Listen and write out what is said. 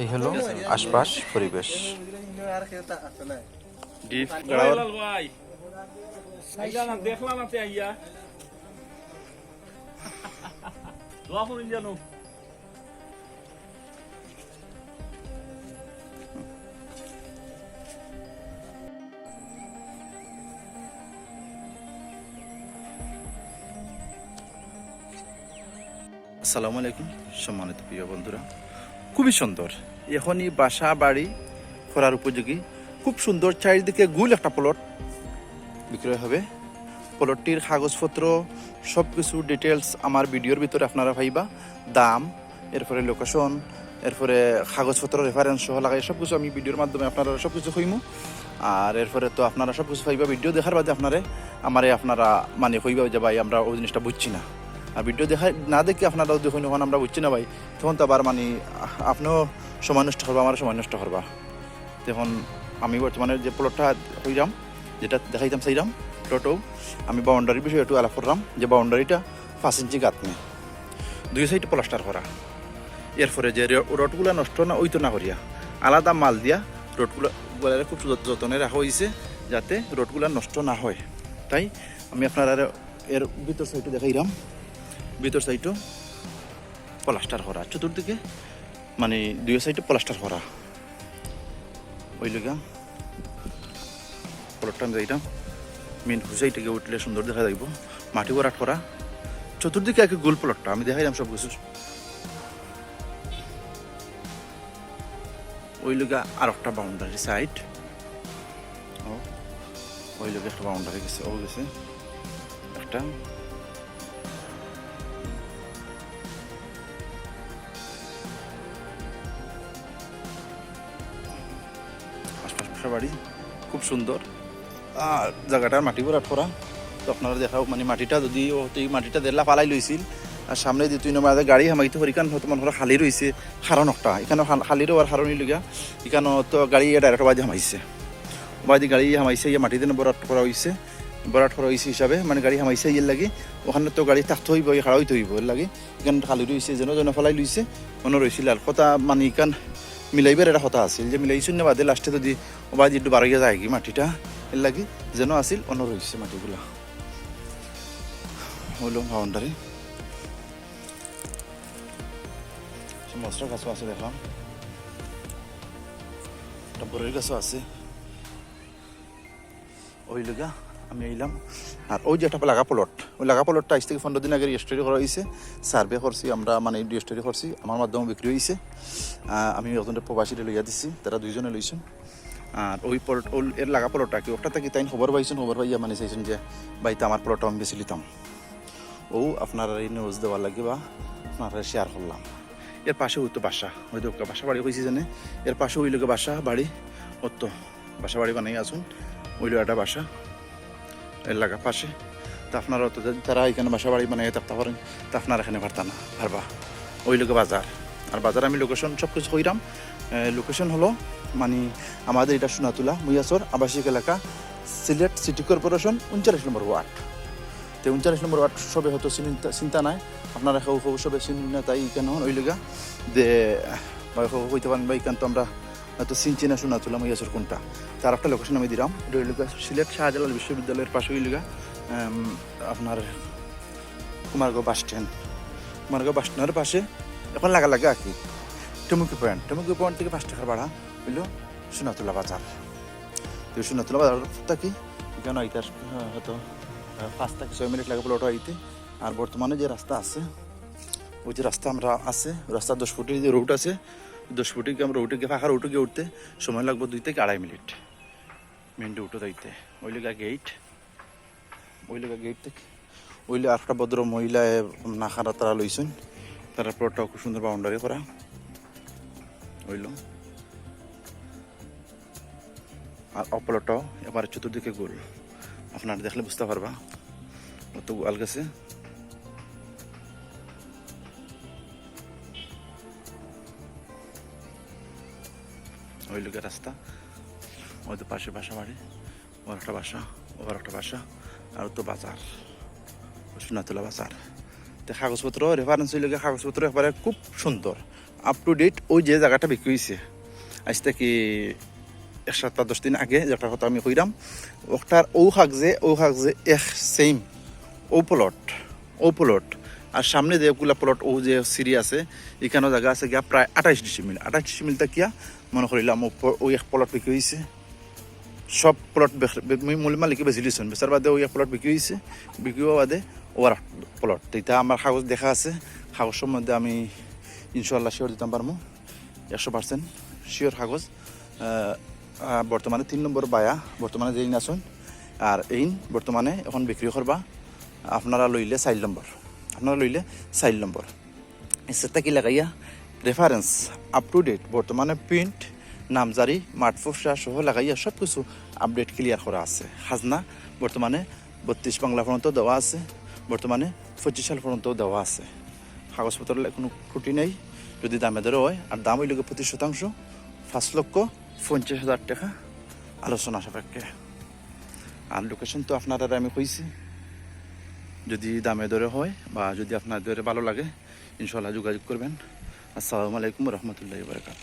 এই হলো আশপাশ পরিবেশ। আইয়া। আসসালামু আলাইকুম সম্মানিত প্রিয় বন্ধুরা। খুবই সুন্দর। এখনই বাসা বাড়ি করার উপযোগী। খুব সুন্দর চারিদিকে গুল একটা প্লট বিক্রয় হবে। প্লটটির কাগজপত্র সব কিছু ডিটেলস আমার ভিডিওর ভিতরে আপনারা পাইবা দাম, এরপরে লোকেশন এরপরে কাগজপত্র রেফারেন্স সহ লাগাই সব কিছু আমি ভিডিওর মাধ্যমে আপনারা সব কিছু কইমু। আর এরপরে তো আপনারা সব কিছু পাইবা ভিডিও দেখার বাদে আপনারে, আমারে আপনারা মানে কইবা যে ভাই আমরা ওই জিনিসটা বুঝছি না। আর ভিডিও দেখা না দেখে আপনারা দেখুন যখন আমরা বুঝছি না ভাই। তখন তো আবার মানে আপনিও সময় নষ্ট করবা আমার সময় নষ্ট করবা। তখন আমি বর্তমানে যে প্লটটা হইলাম, যেটা দেখাইতাম সেইরাম প্লটও আমি বাউন্ডারির বিষয়ে একটু আলাপ করলাম, যে বাউন্ডারিটা পাঁচ ইঞ্চি গাত নেই। দুই সাইড প্লাস্টার করা। এরপরে যে রডগুলো নষ্ট না, ওই তো না করিয়া। আলাদা মাল দিয়া রোডগুলো খুব যত- যতনে রাখা হয়েছে যাতে রডগুলো নষ্ট না হয়। তাই আমি আপনারা এর ভিতর সাইডে দেখাইলাম। ভিতর সাইডও প্লাস্টার করা চতুর্দিকে মানে দুই সাইডে প্লাস্টার করা ওই লগা প্লটটা আমি যাইতাম মেন হুসাই থেকে উঠলে সুন্দর দেখা যাইব। মাটি ভরাট করা চতুর্দিকে একে গোল প্লটটা, আমি দেখাইলাম সব কিছু। ওই লগা আর একটা বাউন্ডারি সাইড ওই লোক একটা বাউন্ডারি গেছে ও গেছে। একটা বাসা বাড়ি, খুব সুন্দর। আর জায়গাটার মাটি ভরাট করা। তো আপনারা দেখাও মানে মাটিটা যদি এই মাটিটা দেড়লা পালাই লইছিল, আর সামনে যে তুই নম্বর গাড়ি হামাইতে পারি কারণ হয়তো মনে খালি রয়েছে হারণ একটা এখানে খালিরও আর হারণই লগা এখানে তো গাড়ি ডাইরেক্ট বাজি হামাইছে। বাজি গাড়ি হামাইছে ইয়ে মাটি দিনে বরাট করা হয়েছে বরাট করা হয়েছে হিসাবে মানে গাড়ি হামাইছে ইয়ের লাগে। ওখানে তো গাড়ি থাকতে হইব হইতে হইব এর লাগে। এখানে খালি রয়েছে যেন যেন ফলাই লইছে, মনে রয়েছিল আর কথা মানে ইখান মিলাইবার এটা কথা আছিল যে মিলাইছুন না বাদে লাস্টে যদি বাজি একটু বাড়াইয়া যায় কি মাটিটা? এর লাগে যেন আছিল অন্য রয়েছে মাটিগুলা হইল বাউন্ডারি মশলা গাছও আছে দেখলাম একটা বরের গাছও আছে। ওই লগা, আমি আইলাম। আর ওই যে একটা লাগা প্লট। ওই আজ থেকে পনেরো দিন আগে রেজিস্ট্রি করা হয়েছে। সার্ভে করছি, আমরা মানে রেজিস্ট্রি করছি, আমার মাধ্যমে বিক্রি হয়েছে। আমি ওখানে প্রবাসীরে লইয়া দিছি, তারা দুইজনে লইছেন। আর ওই প্লট এর লাগা প্লটটা কি, ওটা থেকে তাই খবর পাইছেন, খবর পাইয়া মানে চাইছেন যে বাইতে আমার প্লটটা আমি বেশি লিতাম। ও আপনারা এই নিউজ দেওয়ার লাগে বা আপনারা শেয়ার করলাম। এর পাশে ওই তো বাসা, ওই তো বাসা বাড়ি হয়েছে জানে এর পাশে ওই লোকে বাসা বাড়ি ও তো বাসা বাড়ি বানাই আসুন ওই লোক একটা বাসা, এর লাগা পাশে। তা আপনারা তো তারা এখানে বাসা বাড়ি বানাই থাকতে পারেন তা আপনারা এখানে পারতা না পারবা ওই লোকে বাজার। আর বাজার আমি লোকেশন সব কিছু কইরাম লোকেশন হলো মানে আমাদের এটা সোনাতুলা মুয়াসর আবাসিক এলাকা, সিলেট সিটি কর্পোরেশন, উনচাল্লিশ নম্বর ওয়ার্ড। তো উনচাল্লিশ নম্বর ওয়ার্ড সবে হয়তো চিন্তা নাই। আপনারা সৌ সৌ সবে চিনি না তাই কেন ওই লগা যে সৌ হইতে পারেন বা তো আমরা হয়তো চিনছি না শোনা তুলাম কোনটা? তার একটা লোকেশন আমি দিলাম ওই লগা সিলেট শাহজালাল বিশ্ববিদ্যালয়ের পাশে ওই লগা আপনার Kumargaon bus stand. Kumargaon bus স্ট্যান্ডের পাশে এখন লাগা লাগা আর কি। টুমুকি পয়েন্ট। টুমুকি পয়েন্ট থেকে পাঁচ টাকার ভাড়া হইল সোনাতুলা বাজার। তো সোনাতুলা বাজারটা কি? এখানে আইতার হয়তো পাঁচ থেকে ছয় মিনিট লাগে প্লট আইতে আর বর্তমানে যে রাস্তা আছে, ওই যে রাস্তা আমরা আছে, রাস্তা দশ ফুটের যে রুট আছে, দশ ফুটে গিয়ে আমরা উঠে গিয়ে ফাঁকা রুটে গিয়ে উঠতে সময় লাগবে দুই থেকে আড়াই মিনিট। মেন রুটে যাইতে। ওই গেট ওই লেগা গেট থেকে। ওই আর একটা ভদ্র মহিলা নাখারা তারা লইছেন। তারা প্লটটাও খুব সুন্দর বাউন্ডারি করা। হইল আর অপলটাও এবার চতুর্দিকে গোল। আপনারা দেখলে বুঝতে পারবা। অত গোয়াল গেছে। ওই লোকের রাস্তা। তো পাশে বাসা বাড়ি। ওর একটা বাসা, ওর একটা বাসা। আর তো বাজার। সোনাতলা বাজার। তো কাগজপত্র রেফারেন্স হইলে কাগজপত্র, একেবারে খুব সুন্দর। আপ টু ডেট ওই যে জায়গাটা বিক্রি হয়েছে আজ থেকে এক সপ্তাহ, দশ দিন আগে যেটা কথা আমি কইরাম, ওটার ও হাক যে ও হাক যে এক সেম ও প্লট ও প্লট আর সামনে যে ওগুলা প্লট ও যে সিঁড়ি আছে, এখানেও জায়গা আছে গিয়া প্রায় আঠাইশ ডিসিমিল আঠাইশ ডিসিমিলটা কিয়া মনে করিলাম ওই এক প্লট বিক্রি হয়েছে সব প্লট মূল মালিকে বেশি দিয়েছেন বেচার বাদে ওই প্লট বিক্রি হয়েছে বিক্রি হওয়া বাদে ওর প্লট এটা আমার কাগজ দেখা আছে। কাগজের মধ্যে আমি ইনশাল্লাহ শিওর দিতাম পারব একশো পার্সেন্ট শিওর কাগজ। বর্তমানে তিন নম্বর বায়া। বর্তমানে যেইন আছেন। আর এইন বর্তমানে এখন বিক্রি করবা আপনারা লইলে চার নম্বর আপনারা লইলে চার নম্বর সেটা কি লাগাইয়া? রেফারেন্স আপ টু ডেট বর্তমানে প্রিন্ট নামজারি মাঠফোসা সহ লাগাইয়া সব কিছু আপডেট ক্লিয়ার করা আছে। খাজনা বর্তমানে বত্রিশ বাংলা পর্যন্ত দেওয়া আছে। বর্তমানে পঁচিশ সাল পর্যন্ত দেওয়া আছে। কাগজপত্রের কোনো ত্রুটি নেই। যদি দামে দরে হয়, আর দাম হইল প্রতি শতাংশ, পাঁচ লক্ষ পঞ্চাশ হাজার টাকা আলোচনা সাপেক্ষে। আর লোকেশন তো আপনারা আমি কইছি। যদি দামে দরে হয় বা যদি আপনার দরে ভালো লাগে ইনশাল্লাহ যোগাযোগ করবেন। আসসালামু আলাইকুম রহমতুল্লাহ বারকাত